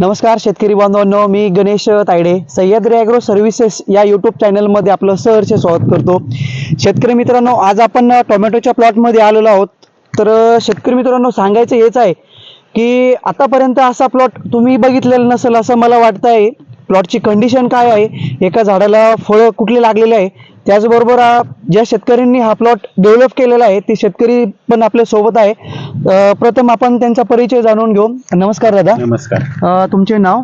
नमस्कार शेतकरी बांधवांनो मी गणेश तायडे सह्याद्री ॲग्रो सर्व्हिसेस या यूट्यूब चॅनलमध्ये आपलं सहर्ष स्वागत करतो. शेतकरी मित्रांनो आज आपण टोमॅटोच्या प्लॉटमध्ये आलेलो आहोत. तर शेतकरी मित्रांनो सांगायचं हेच आहे की आतापर्यंत असा प्लॉट तुम्ही बघितलेला नसेल असं मला वाटतं आहे प्लॉटची कंडिशन काय आहे? एका झाडाला फळं कुठले लागलेले आहे? त्याचबरोबर ज्या शेतकऱ्यांनी हा प्लॉट डेव्हलप केलेला आहे ते शेतकरी पण आपल्यासोबत आहे. प्रथम आपण त्यांचा परिचय जाणून घेऊ. नमस्कार दादा. नमस्कार. अ, तुमचे नाव?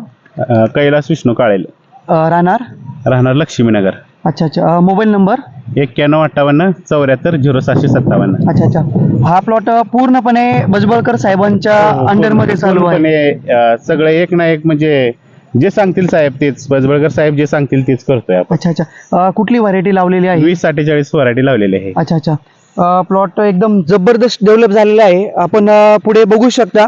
अ, कैलास विष्णू काळेल. अ, राहणार? राहणार लक्ष्मीनगर. अच्छा अच्छा. अ, मोबाईल नंबर? एक्क्याण्णव अठ्ठावन्न चौऱ्याहत्तर झिरो सहाशे सत्तावन्न. अच्छा अच्छा. हा प्लॉट पूर्णपणे बजबळकर साहेबांच्या अंडरमध्ये चालू आहे. पूर्णपणे, अ, सगळं एक ना एक म्हणजे जे सांगतील साहेब तेच. बजबळकर साहेब जे सांगतील तेच करतोय आपण. अच्छा अच्छा. अ, कुठली व्हरायटी लावलेली आहे? वीस अठ्ठेचाळीस व्हरायटी लावलेली आहे. अच्छा अच्छा. प्लॉट एकदम जबरदस्त डेव्हलप झालेला आहे. आपण अ, पुढे बघू शकता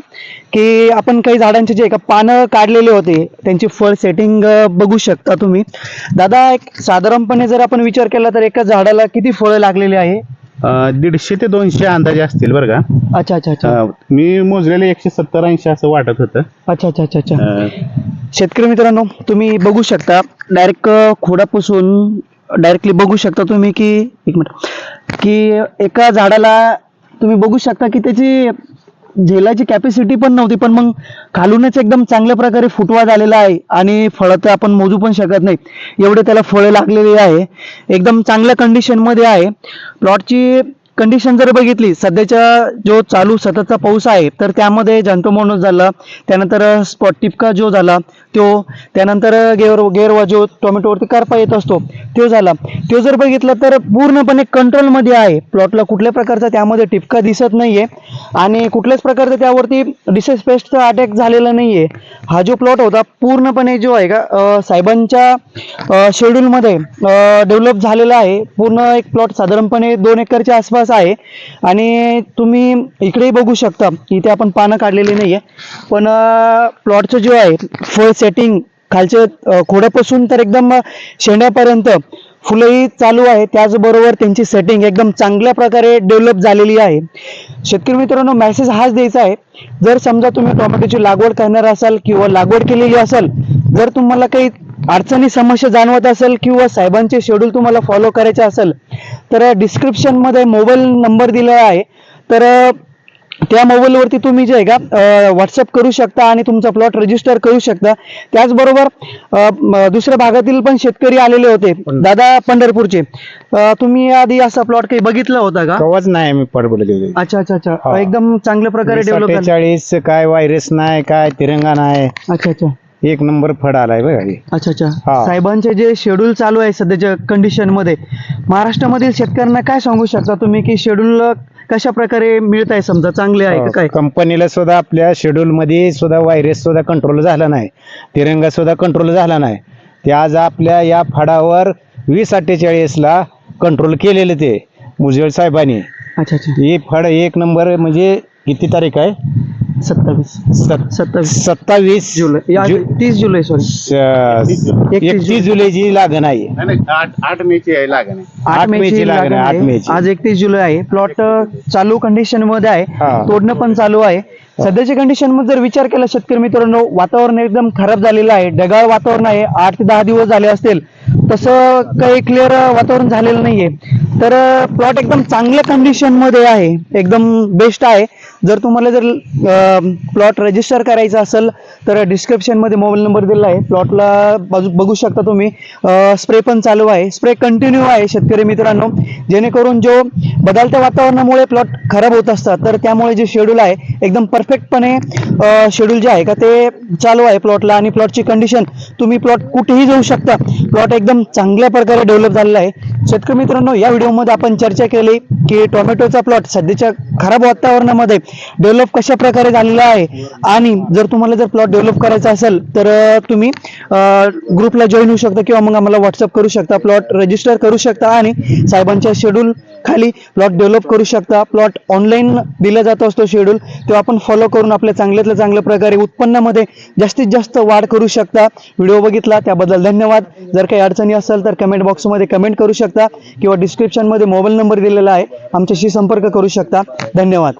की आपण काही झाडांचे जे का पानं काढलेले होते त्यांची फळ सेटिंग बघू शकता तुम्ही. दादा एक साधारणपणे जर आपण विचार केला तर एका झाडाला किती फळं लागलेली आहे? अ, दीडशे ते दोनशे अंदाजे असतील बरं का. अच्छा अच्छा अच्छा. अ, मी मोजलेले एकशे सत्तर ऐंशी असं वाटत होतं. अच्छा अच्छा अच्छा अच्छा. अ, शेतकरी मित्रांनो तुम्ही बघू शकता डायरेक्ट खोडापासून डायरेक्टली बघू शकता तुम्ही की एक मिनिट की एका झाडाला तुम्ही बघू शकता की त्याची झेलाची कॅपॅसिटी पण नव्हती पण मग खालूनच एकदम चांगल्या प्रकारे फुटवा झालेला आहे आणि फळं तर आपण मोजू पण शकत नाही. एवढे त्याला फळं लागलेली आहे. एकदम चांगल्या कंडिशनमध्ये आहे. प्लॉटची कंडिशन जर बघितली सध्याच्या जो चालू सततचा पाऊस आहे तर त्यामध्ये जंतोमोनस झाला त्यानंतर स्पॉट टिपका जो झाला तो त्यानंतर गेर गेरवा जो टोमॅटोवरती करपा येत असतो तो झाला. तो जर बघितला तर पूर्णपणे कंट्रोलमध्ये आहे. प्लॉटला कुठल्या प्रकारचा त्यामध्ये टिपका दिसत नाही आहे आणि कुठल्याच प्रकारचा त्यावरती डिसेस पेस्टचा अटॅक झालेला आहे हा जो प्लॉट होता पूर्णपणे जो आहे का साहेबांच्या शेड्यूलमध्ये डेव्हलप झालेला आहे. पूर्ण एक प्लॉट साधारणपणे दोन एकरच्या आसपास आहे. आणि तुम्ही इकडेही बघू शकता. इथे आपण पानं काढलेली नाही आहे पण प्लॉटचं जो आहे फळ सेटिंग खालचे खोड्यापासून तर एकदम शेंड्यापर्यंत फुलंही चालू आहे. त्याचबरोबर त्यांची सेटिंग एकदम चांगल्या प्रकारे डेव्हलप झालेली आहे. शेतकरी मित्रांनो मॅसेज हाच द्यायचा आहे. जर समजा तुम्ही टोमॅटोची लागवड करणार असाल किंवा लागवड केलेली असाल जर तुम्हाला काही अडचणी समस्या जाणवत असेल किंवा साहेबांचे शेड्यूल तुम्हाला फॉलो करायचे असेल तर डिस्क्रिप्शनमध्ये मोबाईल नंबर दिलेला आहे. तर त्या मोबाईलवरती तुम्ही जे आहे का व्हॉट्सअप करू शकता आणि तुमचा प्लॉट रजिस्टर करू शकता. त्याचबरोबर दुसऱ्या भागातील पण शेतकरी आलेले होते दादा पंढरपूरचे. तुम्ही आधी असा प्लॉट काही बघितला होता का? कवच नाही मी अच्छा अच्छा अच्छा. एकदम चांगल्या प्रकारे डेव्हलप सत्तेचाळीस काय व्हायरस नाही काय तिरंगा नाही. अच्छा अच्छा. एक नंबर फड आलाय बघा. अच्छा अच्छा. साहेबांचे जे शेड्यूल चालू आहे सध्याच्या कंडिशनमध्ये महाराष्ट्रामधील शेतकऱ्यांना काय सांगू शकता तुम्ही की शेड्यूल कशा प्रकारे मिळत आहे समजा? चांगले आहे का काय? कंपनीला सुद्धा आपल्या शेड्यूल मध्ये सुद्धा व्हायरस सुद्धा कंट्रोल झाला नाही. तिरंगा सुद्धा कंट्रोल झाला नाही. ते आज आपल्या या फडावर वीस अठ्ठेचाळीस ला कंट्रोल केलेले ते मुजळ साहेबांनी. अच्छा अच्छा. हे फड एक नंबर म्हणजे किती तारीख आहे? सत्तावीस. सत- सत्तावीस. सत्तावीस जुलै. या- जु- तीस जुलै सॉरी स- एकतीस जुलैची लागण आहे. नाही, नाही, आठ आठ मेची आहे लागण. आहे. आठ मेची मेची लागण आहे, आठ आहे. मेची. आज एकतीस जुलै आहे. प्लॉट चालू कंडिशनमध्ये आहे. तोडणं पण चालू आहे. सध्याच्या कंडिशनमध्ये जर विचार केला शेतकरी मित्रांनो वातावरण एकदम खराब झालेलं आहे. ढगाळ वातावरण आहे. आठ ते दहा दिवस झाले असतील. तसं काही क्लिअर वातावरण झालेलं नाहीये. तर प्लॉट एकदम चांगल्या कंडिशनमध्ये आहे. एकदम बेस्ट आहे. जर तुम्हाला जर प्लॉट रजिस्टर करायचा असेल तर डिस्क्रिप्शनमध्ये मोबाईल नंबर दिलेला आहे. प्लॉटला बाजू बघू शकता तुम्ही. स्प्रे पण चालू आहे. स्प्रे कंटिन्यू आहे शेतकरी मित्रांनो. जेणेकरून जो बदलत्या वातावरणामुळे प्लॉट खराब होत असतात तर त्यामुळे जे शेड्यूल आहे एकदम परफेक्टपणे शेड्यूल जे आहे का ते चालू आहे प्लॉटला आणि प्लॉटची कंडिशन तुम्ही प्लॉट कुठेही जाऊ शकता. प्लॉट एकदम चांगल्या प्रकारे डेव्हलप झालेला आहे. शेतकरी मित्रांनो या व्हिडिओमध्ये आपण चर्चा केली की टोमॅटोचा प्लॉट सध्याच्या खराब वातावरणामध्ये डेव्हलप कशा प्रकारे झालेला आहे? आणि जर तुम्हाला जर प्लॉट डेव्हलप करायचा असेल तर तुम्ही ग्रुपला जॉईन होऊ शकता किंवा मग आम्हाला व्हॉट्सअप करू शकता प्लॉट रजिस्टर करू शकता आणि साहेबांच्या शेड्यूल खाली प्लॉट डेव्हलप करू शकता. प्लॉट ऑनलाईन दिला जात असतो शेड्यूल तो आपण फॉलो करून आपल्या चांगल्यातल्या चांगल्या प्रकारे उत्पन्नामध्ये जास्तीत जास्त वाढ करू शकता. व्हिडिओ बघितला त्याबद्दल धन्यवाद. जर काही अडचणी असेल तर कमेंट बॉक्समध्ये कमेंट करू शकता किंवा डिस्क्रिप्शनमध्ये मोबाईल नंबर दिलेला आहे. आमच्याशी संपर्क करू शकता. धन्यवाद.